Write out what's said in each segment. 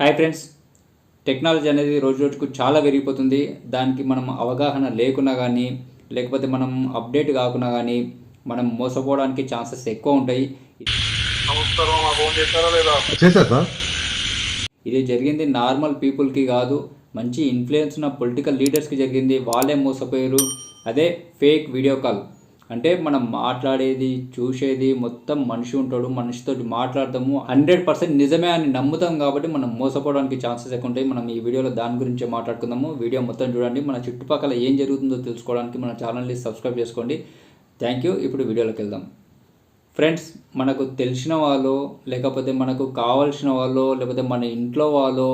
Hi friends technology అనేది రోజు రోజుకు చాలా పెరిగిపోతుంది. దానికి మనం అవగాహన లేకున్నా కానీ లేకపోతే మనం అప్డేట్ కాకున్నా కానీ మనం మోసపోవడానికి ఛాన్సెస్ ఎక్కువ ఉంటాయి. ఇది జరిగింది నార్మల్ పీపుల్కి కాదు మంచి ఇన్ఫ్లుయెన్స్ ఉన్న పొలిటికల్ లీడర్స్కి జరిగింది. వాళ్ళే మోసపోయారు. అదే ఫేక్ వీడియో కాల్ అంటే మనం మాట్లాడేది చూసేది మొత్తం మనిషి ఉంటాడు మనిషితో మాట్లాడతాము హండ్రెడ్ పర్సెంట్ నిజమే అని నమ్ముతాం కాబట్టి మనం మోసపోవడానికి ఛాన్సెస్ ఎక్కువ ఉంటాయి. మనం ఈ వీడియోలో దాని గురించి మాట్లాడుకుందాము. వీడియో మొత్తం చూడండి. మన చుట్టుపక్కల ఏం జరుగుతుందో తెలుసుకోవడానికి మన ఛానల్ని సబ్స్క్రైబ్ చేసుకోండి. Thank you. ఇప్పుడు వీడియోలోకి వెళ్దాం. ఫ్రెండ్స్ మనకు తెలిసిన వాళ్ళు లేకపోతే మనకు కావాల్సిన వాళ్ళు లేకపోతే మన ఇంట్లో వాళ్ళు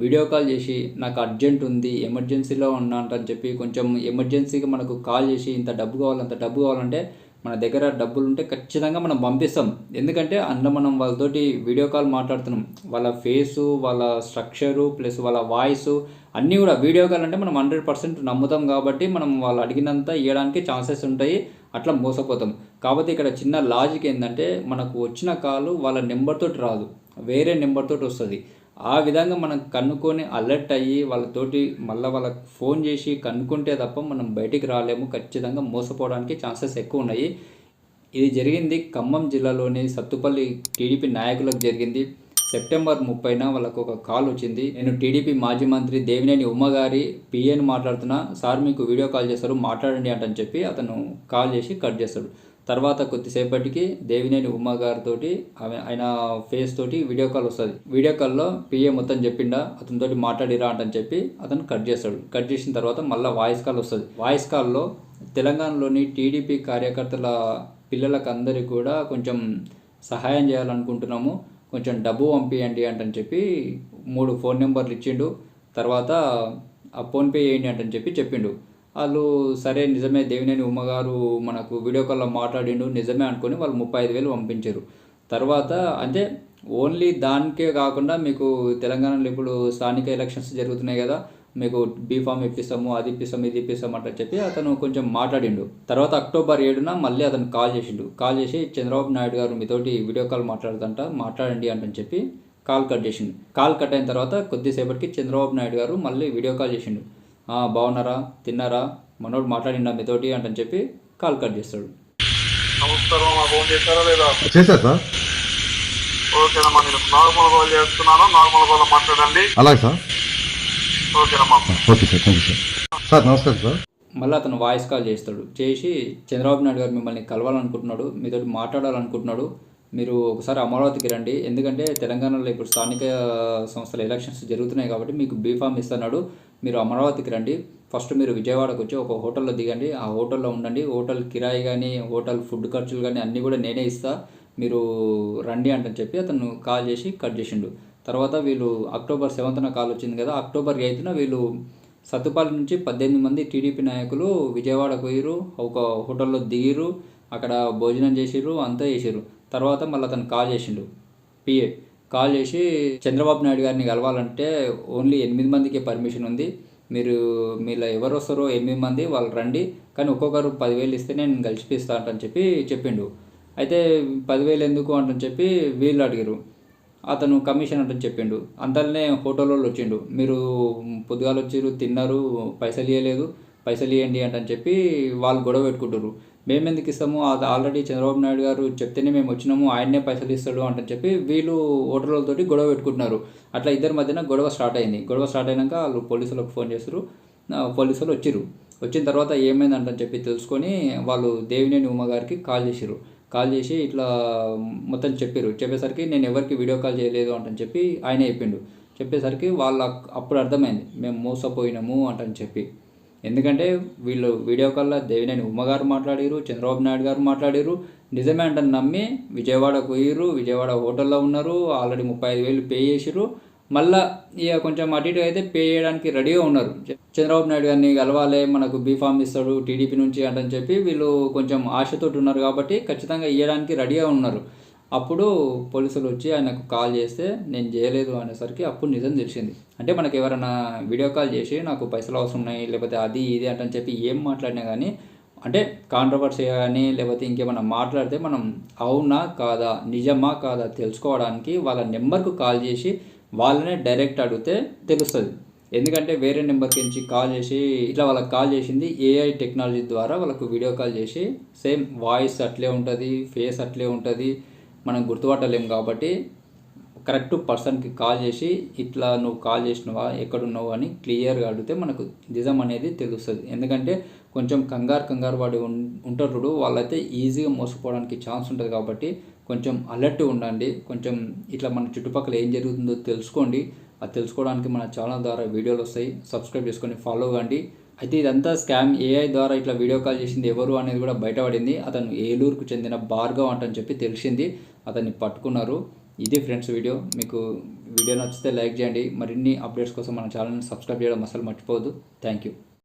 వీడియో కాల్ చేసి నాకు అర్జెంట్ ఉంది ఎమర్జెన్సీలో ఉన్నా అని చెప్పి కొంచెం ఎమర్జెన్సీగా మనకు కాల్ చేసి ఇంత డబ్బు కావాలి అంత డబ్బు కావాలంటే మన దగ్గర డబ్బులు ఉంటే ఖచ్చితంగా మనం పంపిస్తాం. ఎందుకంటే అందులో మనం వాళ్ళతోటి వీడియో కాల్ మాట్లాడుతున్నాం. వాళ్ళ ఫేసు వాళ్ళ స్ట్రక్చరు ప్లస్ వాళ్ళ వాయిస్ అన్నీ కూడా వీడియో కాల్ అంటే మనం హండ్రెడ్ పర్సెంట్ నమ్ముతాం కాబట్టి మనం వాళ్ళు అడిగినంత ఇవ్వడానికి ఛాన్సెస్ ఉంటాయి అట్లా మోసపోతాం. కాబట్టి ఇక్కడ చిన్న లాజిక్ ఏంటంటే మనకు వచ్చిన కాలు వాళ్ళ నెంబర్తోటి రాదు. వేరే నెంబర్తోటి వస్తుంది. ఆ విధంగా మనం కనుక్కొని అలర్ట్ అయ్యి వాళ్ళతోటి మళ్ళీ వాళ్ళకి ఫోన్ చేసి కనుక్కుంటే తప్ప మనం బయటికి రాలేము. ఖచ్చితంగా మోసపోవడానికి ఛాన్సెస్ ఎక్కువ ఉన్నాయి. ఇది జరిగింది ఖమ్మం జిల్లాలోని సత్తుపల్లి టీడీపీ నాయకులకు జరిగింది. సెప్టెంబర్ ముప్పైన వాళ్ళకు ఒక కాల్ వచ్చింది. నేను టీడీపీ మాజీ మంత్రి దేవినేని ఉమ్మగారి పిఏని మాట్లాడుతున్నా. సార్ మీకు వీడియో కాల్ చేస్తారు మాట్లాడండి అంటని చెప్పి అతను కాల్ చేసి కట్ చేస్తాడు తర్వాత కొద్దిసేపటికి దేవినేని ఉమ్మ గారితో ఆమె ఆయన ఫేస్ తోటి వీడియో కాల్ వస్తుంది. వీడియో కాల్లో పిఏ మొత్తం చెప్పిండా అతనితోటి మాట్లాడిరా అంటని చెప్పి అతను కట్ చేస్తాడు. కట్ చేసిన తర్వాత మళ్ళీ వాయిస్ కాల్ వస్తుంది. వాయిస్ కాల్లో తెలంగాణలోని టీడీపీ కార్యకర్తల పిల్లలకు అందరికీ కూడా కొంచెం సహాయం చేయాలనుకుంటున్నాము. కొంచెం డబ్బు పంపియండి అంటని చెప్పి మూడు ఫోన్ నెంబర్లు ఇచ్చిండు. తర్వాత ఆ ఫోన్పే చేయండి అంటని చెప్పి చెప్పిండు. వాళ్ళు సరే నిజమే దేవినేని ఉమ్మగారు మనకు వీడియో కాల్లో మాట్లాడిండు నిజమే అనుకొని వాళ్ళు ముప్పై ఐదు వేలు పంపించారు. తర్వాత అంటే ఓన్లీ దానికే కాకుండా మీకు తెలంగాణలో ఇప్పుడు స్థానిక ఎలక్షన్స్ జరుగుతున్నాయి కదా మీకు బీఫామ్ ఇప్పిస్తాము అది ఇప్పిస్తాము ఇది ఇప్పిస్తాము అంటే చెప్పి అతను కొంచెం మాట్లాడిండు. తర్వాత అక్టోబర్ ఏడున మళ్ళీ అతను కాల్ చేసిండు. కాల్ చేసి చంద్రబాబు నాయుడు గారు మీతోటి వీడియో కాల్ మాట్లాడుతుంట మాట్లాడండి అంటని చెప్పి కాల్ కట్ చేసిండు. కాల్ కట్ అయిన తర్వాత కొద్దిసేపటికి చంద్రబాబు నాయుడు గారు మళ్ళీ వీడియో కాల్ చేసిండు. బాగున్నారా తిన్నారా? మనోడు మాట్లాడిండా మీతోటి? అంటని చెప్పి కాల్ కట్ చేస్తాడు. నమస్కారం మా ఫోన్ చేశారా లేదా? చేశారు సార్. ఓకేనమ్మా నేను నార్మల్ కాల్ చేస్తున్నాను. నార్మల్ కాల్ మాట్లాడండి. అలాగే సార్. ఓకేనమ్మా okay sir. Thank you sir. Sir నమస్కారం సార్. మళ్ళీ అతను వాయిస్ కాల్ చేస్తాడు. చేసి చంద్రబాబు నాయుడు గారు మిమ్మల్ని కలవాలనుకుంటున్నాడు మీతో మాట్లాడాలనుకుంటున్నాడు. మీరు ఒకసారి అమరావతికి రండి. ఎందుకంటే తెలంగాణలో ఇప్పుడు స్థానిక సంస్థల ఎలక్షన్స్ జరుగుతున్నాయి కాబట్టి మీకు బీఫామ్ ఇస్తున్నాడు. మీరు అమరావతికి రండి. ఫస్ట్ మీరు విజయవాడకు వచ్చి ఒక హోటల్లో దిగండి. ఆ హోటల్లో ఉండండి. హోటల్ కిరాయి కానీ హోటల్ ఫుడ్ ఖర్చులు కానీ అన్నీ కూడా నేనే ఇస్తా. మీరు రండి అంటని చెప్పి అతను కాల్ చేసి కట్ చేసిండు. తర్వాత వీళ్ళు అక్టోబర్ సెవెంత్న కాల్ వచ్చింది కదా అక్టోబర్ ఎయిత్న వీళ్ళు సత్తుపాలి నుంచి పద్దెనిమిది మంది టీడీపీ నాయకులు విజయవాడకు పోయిరు ఒక హోటల్లో దిగిరు అక్కడ భోజనం చేసిరు అంతా చేసిరు తర్వాత మళ్ళీ అతను కాల్ చేసిండు. పిఏ కాల్ చేసి చంద్రబాబు నాయుడు గారిని కలవాలంటే ఓన్లీ ఎనిమిది మందికి పర్మిషన్ ఉంది. మీరు మీలో ఎవరు వస్తారో ఎనిమిది మంది వాళ్ళు రండి. కానీ ఒక్కొక్కరు పదివేలు ఇస్తే నేను కలిసిపిస్తా అంటని చెప్పి చెప్పిండు. అయితే పదివేలు ఎందుకు అంటని చెప్పి వీళ్ళు అడిగారు అతను కమిషన్ అంటని చెప్పిండు. అంతలోనే హోటల్ వాళ్ళు వచ్చిండు. మీరు పొద్దుగాలు వచ్చిర్రు తిన్నారు పైసలు ఇవ్వలేదు పైసలు ఇవ్వండి అంటని చెప్పి వాళ్ళు గొడవ పెట్టుకుంటారు మేము ఎందుకు ఇస్తాము? అది ఆల్రెడీ చంద్రబాబు నాయుడు గారు చెప్తేనే మేము వచ్చినాము ఆయన్నే పైసలు ఇస్తాడు అంటని చెప్పి వీళ్ళు ఓటర్లతోటి గొడవ పెట్టుకుంటున్నారు. అట్లా ఇద్దరి మధ్యన గొడవ స్టార్ట్ అయింది. గొడవ స్టార్ట్ అయినాక వాళ్ళు పోలీసులకు ఫోన్ చేస్తారు. పోలీసులు వచ్చిర్రు వచ్చిన తర్వాత ఏమైందంటని చెప్పి తెలుసుకొని వాళ్ళు దేవినేని ఉమ్మగారికి కాల్ చేసిర్రు కాల్ చేసి ఇట్లా మొత్తం చెప్పారు. చెప్పేసరికి నేను ఎవరికి వీడియో కాల్ చేయలేదు అంటని చెప్పి ఆయన చెప్పిండు. చెప్పేసరికి వాళ్ళ అప్పుడు అర్థమైంది. మేము మోసపోయినాము అంటని చెప్పి. ఎందుకంటే వీళ్ళు వీడియో కాల్లో దేవినేని ఉమ్మగారు మాట్లాడారు చంద్రబాబు నాయుడు గారు మాట్లాడారు నిజమే అంటని నమ్మి విజయవాడ పోయిర్రు విజయవాడ హోటల్లో ఉన్నారు ఆల్రెడీ ముప్పై ఐదు వేలు పే చేసిర్రు. మళ్ళా ఇక కొంచెం అటు ఇటు అయితే పే చేయడానికి రెడీగా ఉన్నారు. చంద్రబాబు నాయుడు గారిని కలవాలి మనకు బీఫామ్ ఇస్తాడు టీడీపీ నుంచి అంటని చెప్పి వీళ్ళు కొంచెం ఆశతోటి ఉన్నారు కాబట్టి ఖచ్చితంగా ఇవ్వడానికి రెడీగా ఉన్నారు. అప్పుడు పోలీసులు వచ్చి ఆయనకు కాల్ చేస్తే నేను చేయలేదు అనేసరికి అప్పుడు నిజం తెలిసింది. అంటే మనకు ఎవరైనా వీడియో కాల్ చేసి నాకు పైసలు అవసరం ఉన్నాయి లేకపోతే అది ఇది అంటని చెప్పి ఏం మాట్లాడినా కానీ అంటే కాంట్రవర్సీ కానీ లేకపోతే ఇంకేమైనా మాట్లాడితే మనం అవునా కాదా నిజమా కాదా తెలుసుకోవడానికి వాళ్ళ నెంబర్కు కాల్ చేసి వాళ్ళనే డైరెక్ట్ అడిగితే తెలుస్తుంది. ఎందుకంటే వేరే నెంబర్కి నుంచి కాల్ చేసి ఇట్లా వాళ్ళకి కాల్ చేసింది ఏఐ టెక్నాలజీ ద్వారా వాళ్ళకు వీడియో కాల్ చేసి సేమ్ వాయిస్ అట్లే ఉంటుంది ఫేస్ అట్లే ఉంటుంది మనం గుర్తుపట్టలేం కాబట్టి కరెక్ట్ పర్సన్కి కాల్ చేసి ఇట్లా నువ్వు కాల్ చేసినవా ఎక్కడున్నావు అని క్లియర్గా అడిగితే మనకు నిజం అనేది తెలుస్తుంది. ఎందుకంటే కొంచెం కంగారు కంగారు వాడి ఉం- ఉంటారు వాళ్ళైతే ఈజీగా మోసపోవడానికి ఛాన్స్ ఉంటుంది కాబట్టి కొంచెం అలర్ట్ ఉండండి. కొంచెం ఇట్లా మన చుట్టుపక్కల ఏం జరుగుతుందో తెలుసుకోండి. అది తెలుసుకోవడానికి మన ఛానల్ ద్వారా వీడియోలు వస్తాయి. సబ్స్క్రైబ్ చేసుకొని ఫాలో కండి అయితే ఇదంతా స్కామ్. ఏఐ ద్వారా ఇట్లా వీడియో కాల్ చేసింది ఎవరు అనేది కూడా బయటపడింది. అతను ఏలూరుకు చెందిన భార్గవ్ అంటని చెప్పి తెలిసింది. అతన్ని పట్టుకున్నారు. ఇది ఫ్రెండ్స్ వీడియో. మీకు వీడియో నచ్చితే లైక్ చేయండి. మరిన్ని అప్డేట్స్ కోసం మన ఛానల్ని సబ్స్క్రైబ్ చేయడం అసలు మర్చిపోవద్దు. Thank you.